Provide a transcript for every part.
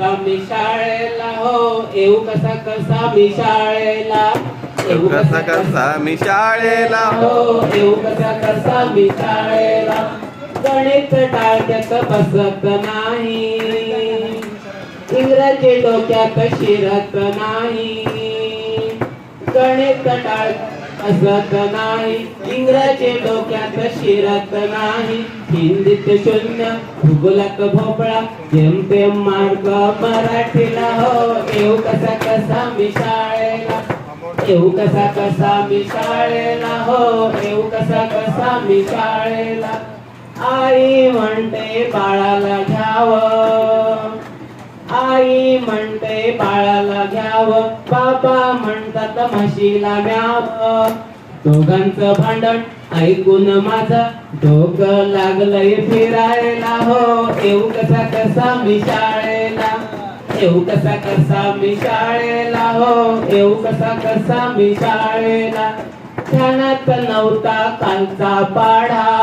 मी शाळेला हो येऊ कसा कसा मी शाळेला. येऊ कसा कसा मी शाळेला हो येऊ कसा कसा मी शाळेला. गणित टाळत्यात बसत नाही. इंग्रजी डोक्यात शिरत नाही. गणित टाळ असत नाही इंग्रजी डोक्यात शिरत नाही. हिंदीत शून्य भूगोलात भोपळा जेम तेम मार्ग मराठीला हो. येऊ कसा कसा मी शाळेला येऊ कसा कसा मी शाळेला हो. येऊ कसा कसा मी शाळेला. आई म्हणते आई म्हणते बाळाला घ्याव बाबा म्हणतात म्हशीला म्याव दोघांचं भांडण ऐकून माझं डोकं लागलंय फिरायला हो. येऊ कसा कसा मी शाळेला येऊ कसा कसा मी शाळेला हो. येऊ कसा कसा मी शाळेला. ध्यानात नव्हता कालचा पाढा.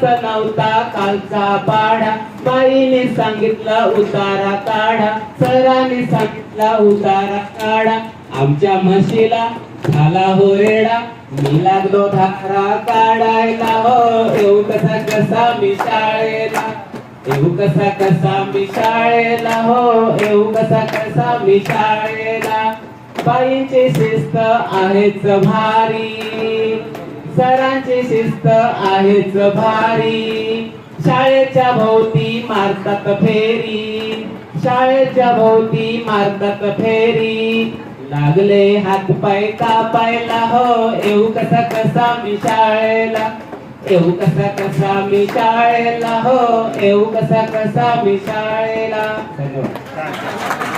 ध्यानात नव्हता कालचा पाढा बाईने सांगितला उतारा काढा. सरांनी सांगितला उतारा काढा. आमच्या म्हशीला झाला हो रेडा. मी लागलो धारा काढायला. हो येऊ कसा कसा मी शाळेला. येऊ कसा कसा मी शाळेला. हो येऊ कसा कसा मी शाळेला. बाईंची शिस्त आहेच भारी. सरांची शिस्त आहेच भारी. शाळेच्या भोवती मारतात फेरी. शाळेच्या भोवती मारतात फेरी. लागले हात पाय कापायला हो येऊ कसा कसा मी शाळेला. येऊ कसा कसा मी शाळेला हो येऊ कसा कसा मी शाळेला. धन्यवाद.